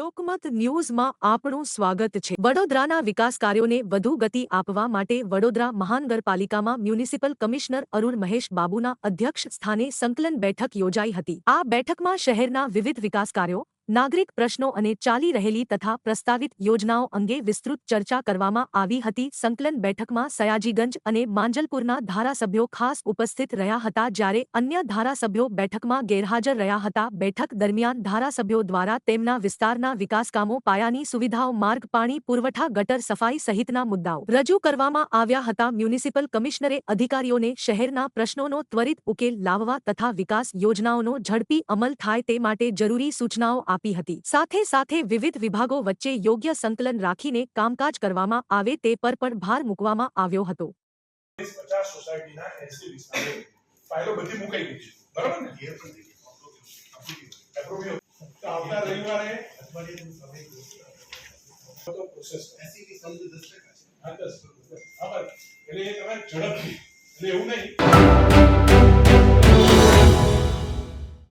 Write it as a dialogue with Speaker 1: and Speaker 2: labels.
Speaker 1: જનમત ન્યૂઝમાં આપણું સ્વાગત છે. વડોદરાના વિકાસ કાર્યોને વધુ ગતિ આપવા માટે વડોદરા મહાનગરપાલિકામાં મ્યુનિસિપલ કમિશનર અરુણ મહેશ બાબુના અધ્યક્ષ સ્થાને સંકલન બેઠક યોજાઈ હતી. આ બેઠકમાં શહેરના વિવિધ વિકાસ કાર્યો નાગરિક પ્રશ્નો અને ચાલી રહેલી તથા પ્રસ્તાવિત યોજનાઓ અંગે વિસ્તૃત ચર્ચા કરવામાં આવી હતી. સંકલન બેઠકમાં સયાજીગંજ અને માંજલપુરના ધારાસભ્યો ખાસ ઉપસ્થિત રહ્યા હતા જ્યારે અન્ય ધારાસભ્યો બેઠકમાં ગેરહાજર રહ્યા હતા. બેઠક દરમિયાન ધારાસભ્યો દ્વારા તેમના વિસ્તારના વિકાસકામો, પાયાની સુવિધાઓ, માર્ગ, પાણી, પુરવઠા, ગટર સફાઈ સહિતના મુદ્દાઓ રજૂ કરવામાં આવ્યા હતા. મ્યુનિસિપલ કમિશનરે અધિકારીઓને શહેરના પ્રશ્નોનો ત્વરિત ઉકેલ લાવવા તથા વિકાસ યોજનાઓનો ઝડપી અમલ થાય તે માટે જરૂરી સૂચનાઓ આપી હતી. સાથે સાથે વિવિધ વિભાગો વચ્ચે યોગ્ય સંકલન રાખીને કામકાજ કરવામાં આવે તે પર પણ ભાર મૂકવામાં આવ્યો હતો.
Speaker 2: પચાસ સોસાયટીના એસી વિસ્તારો ફાઇલો બધી મુકાઈ ગઈ છે. બરાબર ને? આવતા રવિવારે તો હા, દસ. એટલે એ તમારે ઝડપથી. એટલે એવું નહીં.